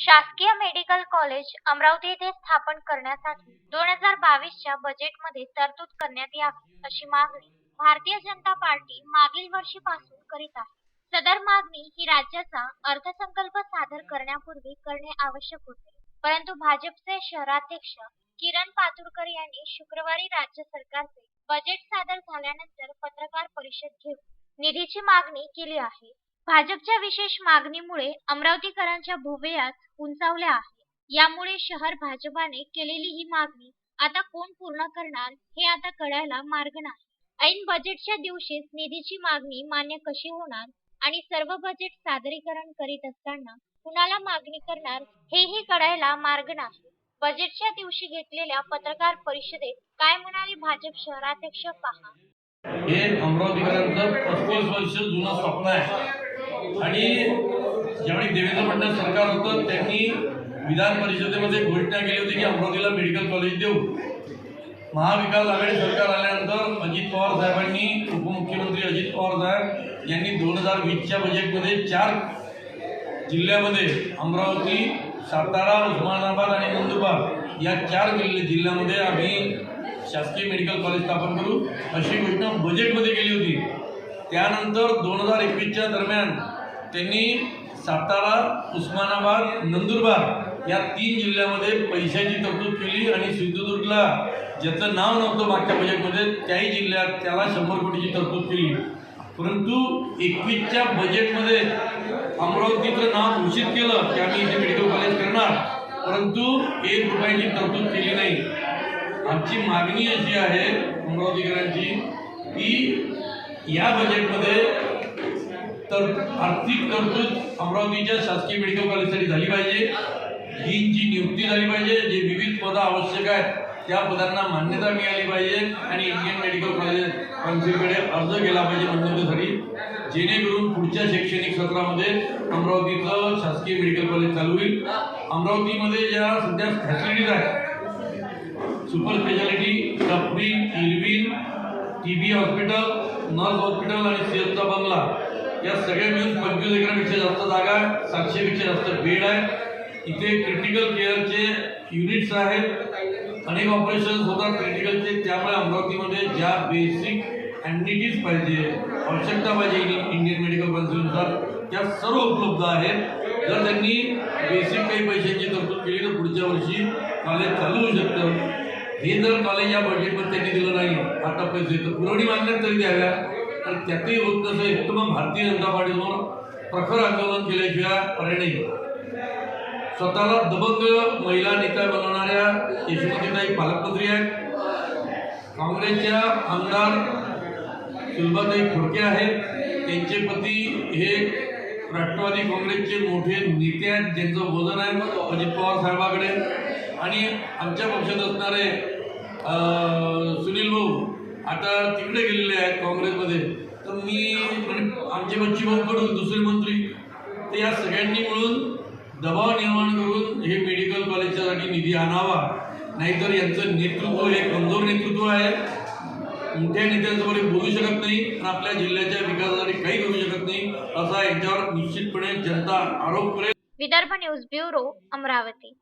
शासकीय medical college Amravati येथे स्थापन करण्यासाठी दोन हजार बावीसच्या बजेटमध्ये तरतूद करण्यात यावी अशी मागणी भारतीय जनता पार्टी मागील वर्षीपासून करीत आहे. सदर मागणी ही राज्याचा अर्थसंकल्प सादर करण्यापूर्वी करणे आवश्यक होते. परंतु भाजपचे शहराध्यक्ष किरण पातुरकर यांनी शुक्रवारी राज्य सरकारचे बजेट सादर झाल्यानंतर पत्रकार परिषद घेऊन निधीची मागणी केली आहे. भाजपच्या विशेष मागणीमुळे अमरावतीकरांच्या भुवयाच उंचावल्या आहे. यामुळे शहर भाजपाने केलेली ही मागणी आता कोण पूर्ण करणार हे आता कळायला मार्ग नाही. ऐन बजेटच्या दिवशीच निधीची मागणी मान्य कशी होणार आणि सर्व बजेट सादरीकरण करीत असताना कुणाला मागणी करणार हेही कळायला मार्ग नाही. बजेटच्या दिवशी घेतलेल्या पत्रकार परिषदेत काय म्हणाले भाजप शहराध्यक्ष पहा? हे अमरावतीकरांचं पस्तीस वर्ष जुनं स्वप्न आहे. आणि ज्यावेळी देवेंद्र फडणवीस सरकार होतं त्यांनी विधान परिषदेमध्ये घोषणा केली होती की अमरावतीला मेडिकल कॉलेज देऊ. महाविकास आघाडी सरकार आल्यानंतर अजित पवार साहेबांनी उपमुख्यमंत्री अजित पवार साहेब यांनी दोन हजार वीसच्या बजेटमध्ये चार जिल्ह्यामध्ये अमरावती सातारा उस्मानाबाद आणि नंदुरबार या चार जिल्हे जिल्ह्यामध्ये आम्ही शासकीय मेडिकल कॉलेज स्थापन करू अशी घोषणा बजेटमध्ये केली होती. त्यानंतर दोन हजार एकवीसच्या दरम्यान त्यांनी सातारा उस्मानाबाद नंदुरबार या तीन जिल्ह्यामध्ये पैशाची तरतूद केली आणि सिंधुदुर्गला ज्याचं नाव नव्हतं मागच्या बजेटमध्ये त्याही जिल्ह्यात त्याला शंभर कोटीची तरतूद केली. परंतु एकवीसच्या बजेटमध्ये अमरावतीचं नाव घोषित केलं की आम्ही इथे मेडिकल कॉलेज करणार. परंतु एक रुपयाची तरतूद केली नाही. आमची मागणी अशी आहे अमरावतीकरांची की या बजेटमध्ये तर आर्थिक तरतूद अमरावतीच्या शासकीय मेडिकल कॉलेजसाठी झाली पाहिजे. डीनची नियुक्ती झाली पाहिजे जे विविध पदं आवश्यक आहेत त्या पदांना मान्यता मिळाली पाहिजे आणि इंडियन मेडिकल कॉलेज काउन्सिलकडे अर्ज केला पाहिजे मंजुरीसाठी जेणेकरून पुढच्या शैक्षणिक सत्रामध्ये अमरावतीचं शासकीय मेडिकल कॉलेज चालू होईल. अमरावतीमध्ये ज्या सध्या फॅसिलिटीज आहेत super speciality Dufferin Irwin T B hospital nurse hospital आणि सिएसचा बंगला. या सगळ्या मिळून पंचवीस एकरापेक्षा जास्त जागा आहे सातशेपेक्षा जास्त बेड आहे. इथे क्रिटिकल केअरचे युनिट्स आहेत. अनेक ऑपरेशन्स होतात क्रिटिकलचे त्यामुळे अमरावतीमध्ये ज्या बेसिक ॲम्युनिटीज पाहिजे आवश्यकता पाहिजे इंडियन इंडियन मेडिकल काउन्सिलनुसार त्या सर्व उपलब्ध आहेत. जर त्यांनी बेसिक काही पैशांची तरतूद केली तर पुढच्या वर्षी कॉलेज चालू होऊ शकतं. हे जर कॉलेज या बजेटमध्ये त्यांनी दिलं नाही आता पैसे तर पुरवणी मागण्यात तरी द्याव्या आणि त्यातही होत नसेल तर मग भारतीय जनता पार्टीसमोर प्रखर आंदोलन केल्याशिवाय पर्याय स्वतःला दबंग महिला नेता बनवणाऱ्या यशोमतीताई पालकमंत्री आहेत. काँग्रेसच्या आमदार सुलभाताई फुडके आहेत. त्यांचे पती हे राष्ट्रवादी काँग्रेसचे मोठे नेते आहेत. ज्यांचं वजन आहे अजित पवार साहेबाकडे. आणि आमच्या पक्षात असणारे सुनील आता तिकडे गेलेले आहेत काँग्रेसमध्ये. तर मी आमचे बच्ची कडून दुसरे मंत्री तर या सगळ्यांनी मिळून दबाव निर्माण करून हे मेडिकल कॉलेजच्यासाठी निधी आणावा. नाहीतर यांचं नेतृत्व हे कमजोर नेतृत्व आहे. मोठ्या नेत्यांसमोर हे बोलू शकत नाही आणि आपल्या जिल्ह्याच्या विकासासाठी काही करू शकत नाही असा यांच्यावर निश्चितपणे जनता आरोप करेल. Vidarbha news bureau Amravati.